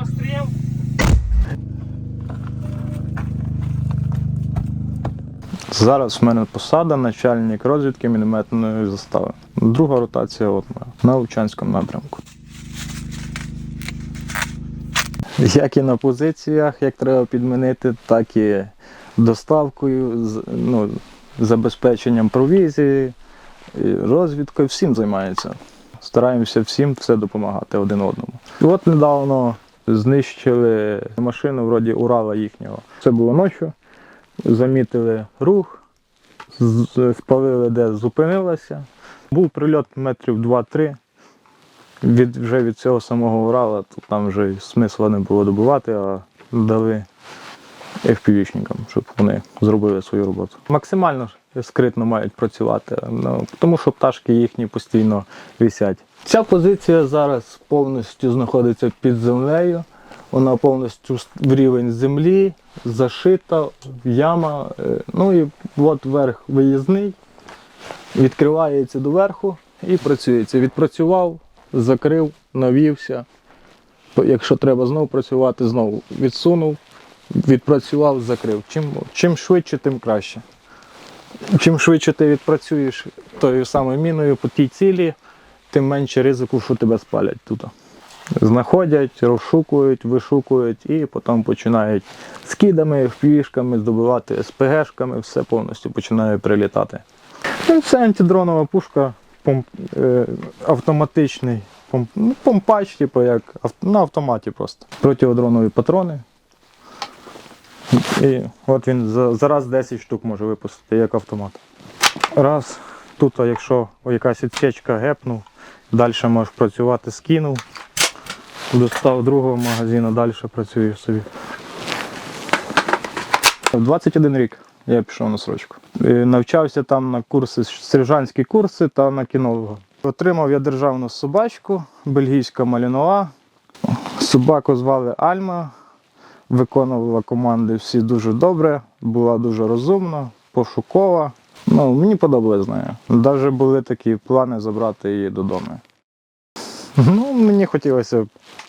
Постріл. Зараз в мене посада, начальник розвідки мінометної застави. Друга ротація от на Лучанському напрямку. Як і на позиціях, як треба підмінити, так і доставкою, ну, забезпеченням провізії, розвідкою, всім займається. Стараємося всім все допомагати один одному. І от недавно знищили машину вроді Урала їхнього. Це було ночі замітили рух, спалили, де зупинилася. Був прильот метрів 2-3. Від, вже від цього самого Урала, то там вже смисла не було добувати, а дали FPV-шникам, щоб вони зробили свою роботу. Максимально скритно мають працювати, ну, тому що пташки їхні постійно висять. Ця позиція зараз повністю знаходиться під землею. Вона повністю в рівень землі, зашита, яма. е, Ну і от верх виїзний, відкривається доверху і працюється. Відпрацював, закрив, навівся. Якщо треба знову працювати, знову відсунув, відпрацював, закрив. Чим, чим швидше, тим краще. Чим швидше ти відпрацюєш тою самою міною по тій цілі, тим менше ризику, що тебе спалять тут. Знаходять, розшукують, вишукують і потім починають скидами, впішками здобувати СПГшками, все повністю починає прилітати. Ну, це антидронова пушка, помп, е, автоматичний помп, ну, помпач, типу, як на автоматі просто. Противодронові патрони. І от він за, за раз 10 штук може випустити, як автомат. Раз, тут, якщо якась відсічка гепнув, далі можеш працювати, скинув, достав другого магазину, далі працює собі. В 21 рік я пішов на срочку. Е, Навчався там на курси, сержантські курси та на кінолога. Отримав я державну собачку, бельгійська малінова. Собаку звали Альма, виконувала команди всі дуже добре, була дуже розумна, пошукова. Ну, мені подобалось з нею. Навіть були такі плани забрати її додому. Ну, мені хотілося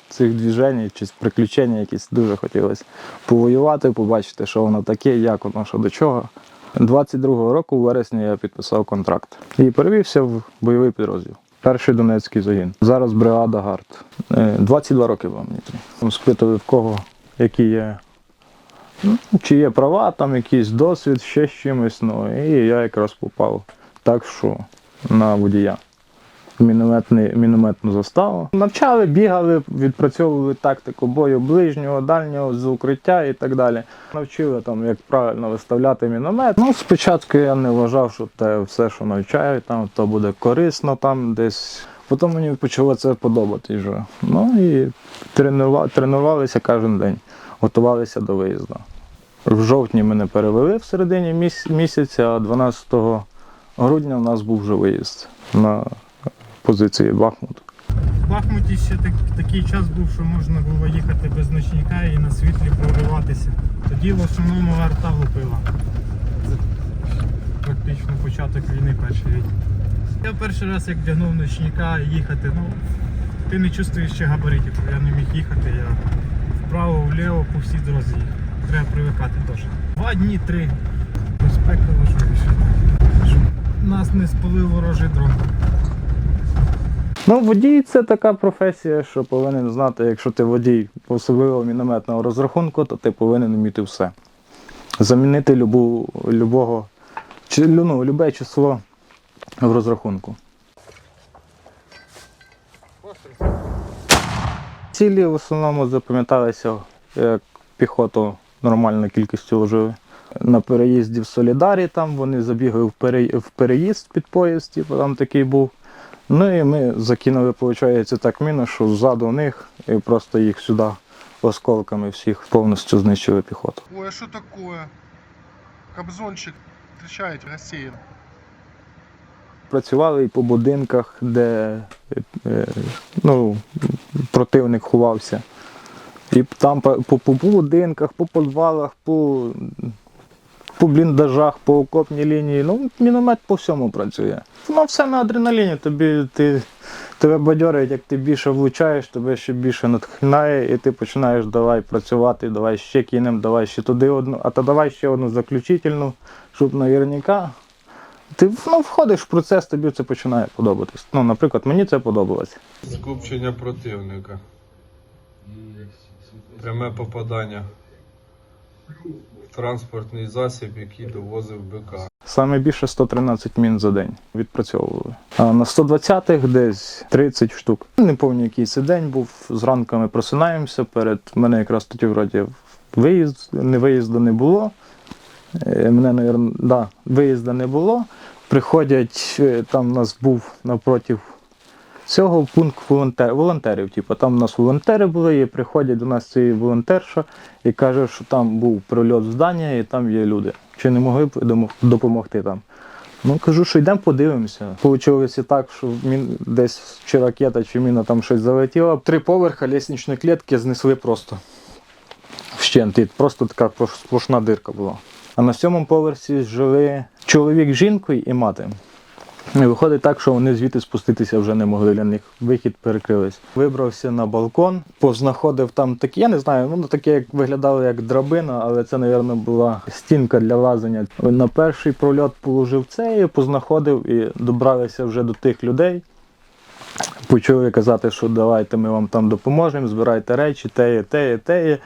цих движень чи приключень якісь дуже хотілося повоювати, побачити, що воно таке, як воно, що до чого. 22-го року, у вересні, я підписав контракт і перевівся в бойовий підрозділ. Перший Донецький загін. Зараз бригада ГАРД. Е, 22 роки вам мені. Там Спитували в кого, які є. Ну, Чи є права, там якийсь досвід, ще з чимось. Ну, і я якраз попав так, що на водія мінометний, мінометну заставу. Навчали, бігали, відпрацьовували тактику бою ближнього, дальнього, з укриття і так далі. Навчили там, як правильно виставляти міномет. Ну, спочатку я не вважав, що те все, що навчають, там, то буде корисно там десь. Потім мені почало це подобатись вже. Ну і тренува- тренувалися кожен день, готувалися до виїзду. В жовтні мене перевели в середині місяця, а 12 грудня у нас був вже виїзд на позиції Бахмут. В Бахмуті ще так, такий час був, що можна було їхати без ночника і на світлі прориватися. Тоді в основному арта лупила. Це практично початок війни перший рік. Я перший раз як вдягнув ночника їхати, ну ти не чувствуєш ще габаритів. Я не міг їхати, я вправо, вліво по всій дорозі їхав. Треба привикати теж. Два дні, три. Безпеково, що. Щоб нас не спалив ворожий дрон. Ну, водій це така професія, що повинен знати, якщо ти водій особливо мінометного розрахунку, то ти повинен вміти все. Замінити любу, любого, чи, ну, любе число в розрахунку. Цілі в основному запам'яталися як піхоту нормальною кількістю вложили. На переїзді в Солідарі там вони забігли в пере- в переїзд під поїзд, типу, там такий був. Ну і ми закинули, виходить, так міну, що ззаду них і просто їх сюди осколками всіх повністю знищили піхоту. Ой, а что такое? Кобзончик встречаете, рассеян. Працювали і по будинках, де е, ну, противник ховався. І там по, по, по будинках, по підвалах, по, по бліндажах, по окопній лінії. Ну, міномет по всьому працює. Воно все на адреналіні. Тобі ти, тебе бадьорить, як ти більше влучаєш, тебе ще більше натхнає, і ти починаєш давай працювати, давай ще кинем, давай ще туди одну, а то давай ще одну заключительну, щоб наверняка. Ти ну, входиш в процес, тобі це починає подобатись. Ну, наприклад, мені це подобалось. Скупчення противника. Пряме попадання в транспортний засіб, який довозив БК. Саме більше 113 мін за день відпрацьовували. А на 120-х десь 30 штук. Не пам'ятаю, який це день був. Зранку ми просинаємося. Перед мене якраз тоді вроді виїзд, не виїзду не було. Е, Мене, навірно, да, виїзду не було. Приходять, е, там у нас був напротив цього пункт волонтер, волонтерів. Типу, там у нас волонтери були, і приходять до нас ці волонтерша і каже, що там був прильот здання і там є люди. Чи не могли б допомогти там? Ну кажу, що йдемо подивимося. Получилося так, що мін, десь чи ракета, чи міна там щось залетіла. Три поверха лісничної клітки знесли просто вщент. Просто така сплошна дирка була. А на сьомому поверсі жили чоловік з жінкою і мати. І виходить так, що вони звідти спуститися вже не могли. Для них вихід перекрились. Вибрався на балкон, познаходив там такі, я не знаю, ну таке як виглядало як драбина, але це, мабуть, була стінка для лазання. На перший прольот положив це і познаходив і добралися вже до тих людей. Почали казати, що давайте ми вам там допоможемо, збирайте речі, теє, теє, теє.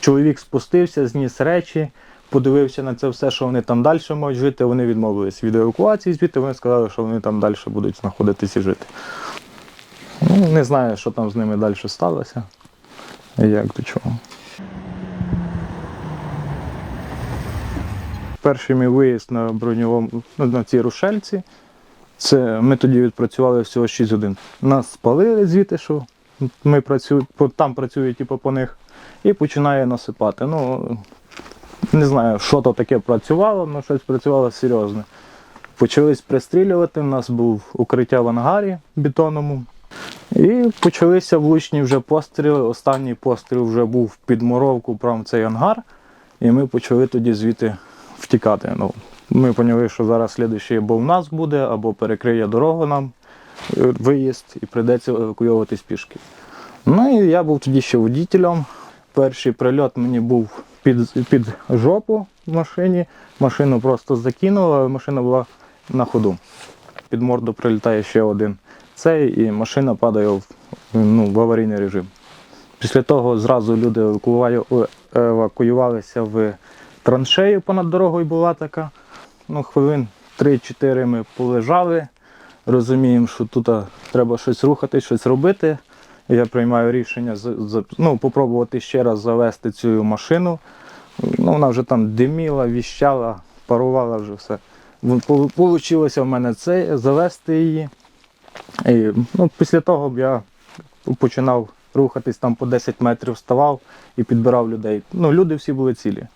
Чоловік спустився, зніс речі, подивився на це все, що вони там далі можуть жити. Вони відмовились від евакуації звідти, вони сказали, що вони там далі будуть знаходитися і жити. Ну, не знаю, що там з ними далі сталося. Як до чого. Перший мій виїзд на броньовому ну, на цій рушельці. Це ми тоді відпрацювали всього 6 годин. Нас спалили звідти, що ми працюємо, там працюють типу, по них, і починає насипати. Ну, не знаю, що то таке працювало, але щось працювало серйозне. Почались пристрілювати, у нас був укриття в ангарі бетонному. І почалися влучні вже постріли. Останній постріл вже був під моровку прямо в цей ангар. І ми почали тоді звідти втікати. Ну, ми поняли, що зараз слідуючий або в нас буде, або перекриє дорогу нам е, виїзд і прийдеться евакуйовуватись пішки. Ну і я був тоді ще водітелем. Перший прильот мені був під, під жопу в машині. Машину просто закинуло, машина була на ходу. Під морду прилітає ще один цей, і машина падає в, ну, в аварійний режим. Після того зразу люди евакуювалися в траншею понад дорогою була така. Ну, хвилин 3-4 ми полежали. Розуміємо, що тут треба щось рухати, щось робити. Я приймаю рішення ну, попробувати ще раз завести цю машину. Ну, вона вже там диміла, віщала, парувала вже все. Получилося в мене це завести її. І, ну, після того б я починав рухатись там по 10 метрів, вставав і підбирав людей. Ну, люди всі були цілі.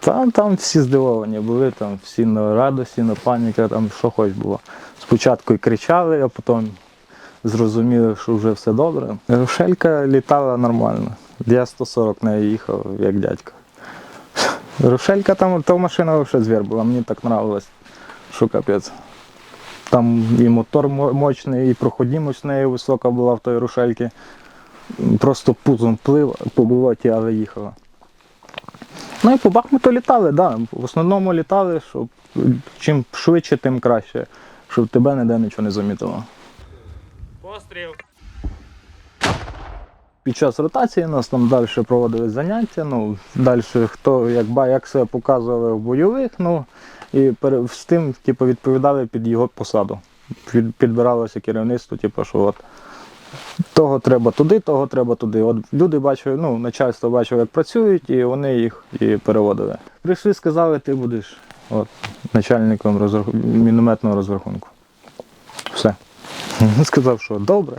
Там, там всі здивовані були, там всі на радості, на паніка, там що хоч було. Спочатку і кричали, а потім зрозуміли, що вже все добре. Рошелька літала нормально. Я 140 нею їхав, як дядько. Рошелька там, та машина взагалі звір була, мені так нравилось, що капець. Там і мотор мо- мощний, і проходимость в неї висока була в той рушельці. Просто пузом плив по болоті, але їхала. Ну і по Бахмуту літали, так. Да. В основному літали, щоб чим швидше, тим краще, щоб тебе ніде нічого не замітило. Постріл. Під час ротації нас там далі проводили заняття. Ну, далі хто як, як себе показували в бойових, ну і з тим типу, відповідали під його посаду. Підбиралося керівництво, типу, що от того треба туди, того треба туди. От люди бачили, ну, начальство бачило, як працюють, і вони їх і переводили. Прийшли, сказали, ти будеш от, начальником розрах... мінометного розрахунку. Все. Сказав, що добре.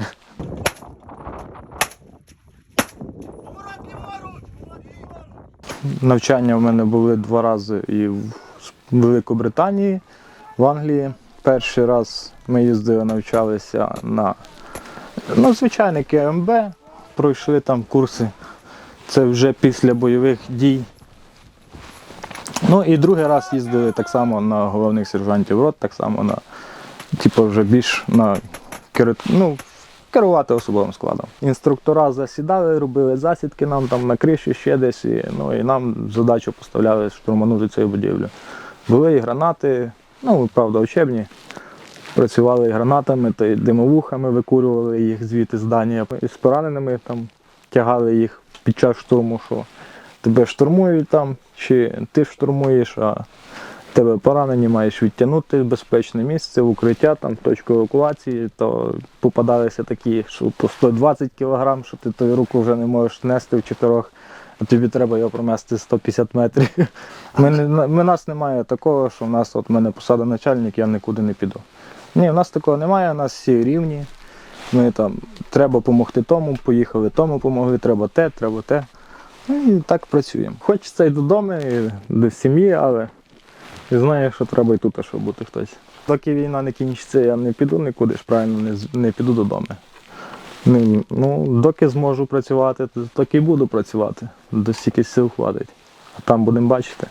Навчання в мене були два рази і в Великобританії, в Англії. Перший раз ми їздили, навчалися на ну, звичайне КМБ, пройшли там курси. Це вже після бойових дій. Ну і другий раз їздили так само на головних сержантів рот, так само на, типу, вже більш на ну, керувати особовим складом. Інструктора засідали, робили засідки нам там на криші ще десь, і, ну, і нам задачу поставляли штурманути цю будівлю. Були і гранати, ну, правда, учебні. Працювали і гранатами, та й димовухами викурювали їх звідти здання. І з пораненими там тягали їх під час штурму, що тебе штурмують там, чи ти штурмуєш, а тебе поранені, маєш відтягнути в безпечне місце, в укриття, там, в точку евакуації, то попадалися такі, що по 120 кг, що ти тою руку вже не можеш нести в чотирьох, а тобі треба його промести 150 метрів. Ми, не- ми, нас немає такого, що в нас от в мене посада начальник, я нікуди не піду. Ні, в нас такого немає, у нас всі рівні. Ми там треба допомогти тому, поїхали тому, помогли, треба те, треба те. Ну і так працюємо. Хочеться й додому, і до сім'ї, але і знаю, що треба і тут, щоб бути хтось. Доки війна не кінчиться, я не піду нікуди ж правильно, не, не піду додому. Не, ну, доки зможу працювати, доки буду працювати, до стільки сил хватить. А там будемо бачити.